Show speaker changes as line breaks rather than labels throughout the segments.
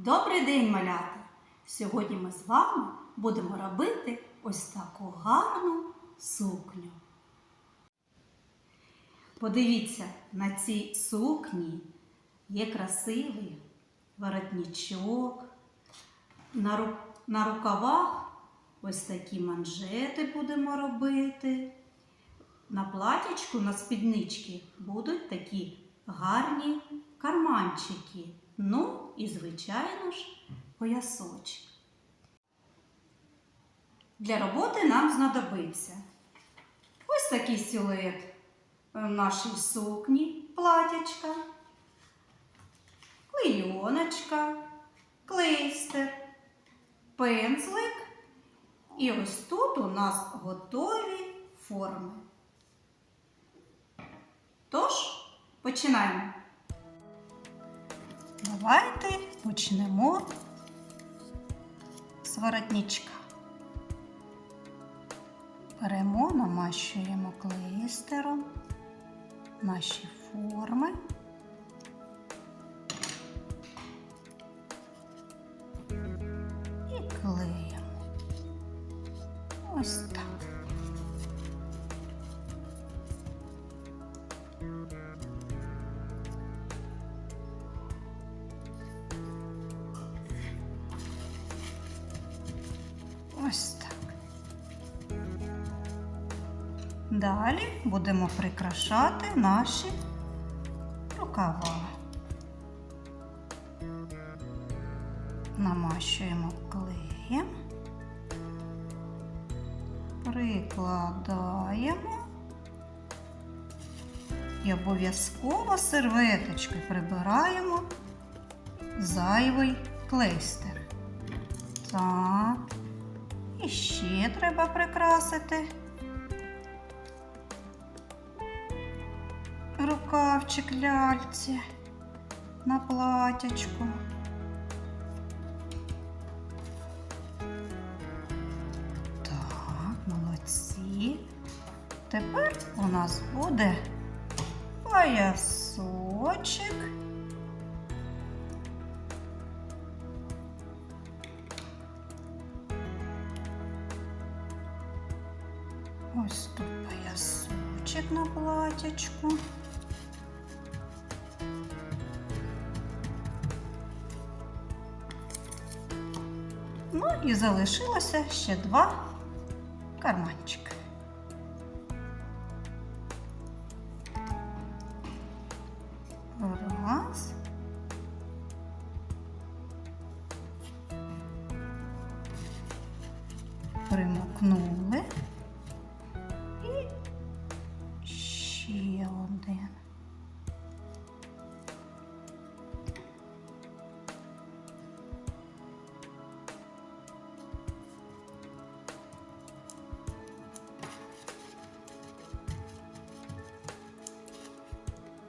Добрий день, малята! Сьогодні ми з вами будемо робити ось таку гарну сукню. Подивіться, на цій сукні є красивий воротничок. На, ру- на рукавах ось такі манжети будемо робити. На платічку, на спіднички будуть такі гарні карманчики. Ну і, звичайно ж, поясочок. Для роботи нам знадобиться ось такий силует нашої сукні, платячка, клейоночка, клейстер, пензлик. І ось тут у нас готові форми. Тож, починаємо. Давайте почнемо з воротничка. Беремо, намащуємо клейстером наші форми. І клеїмо. Ось так. Далі будемо прикрашати наші рукава. Намащуємо клеєм, прикладаємо і обов'язково серветочкою прибираємо зайвий клейстер. Так. І ще треба прикрасити рукавчик ляльці на платячку. Так, молодці. Тепер у нас буде поясочок. Ось тут поясочок на платячку. Ну і залишилося ще два карманчики. Раз. Примокнули.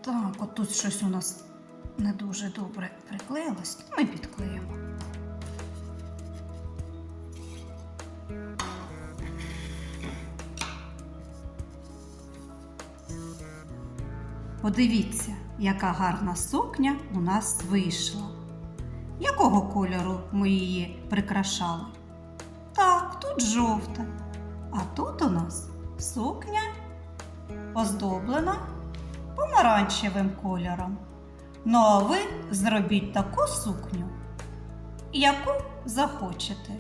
Так, от тут щось у нас не дуже добре приклеїлось. Ми підклеїмо. Подивіться, яка гарна сукня у нас вийшла. Якого кольору ми її прикрашали? Так, тут жовта. А тут у нас сукня оздоблена помаранчевим кольором. Ну а ви зробіть таку сукню, яку захочете.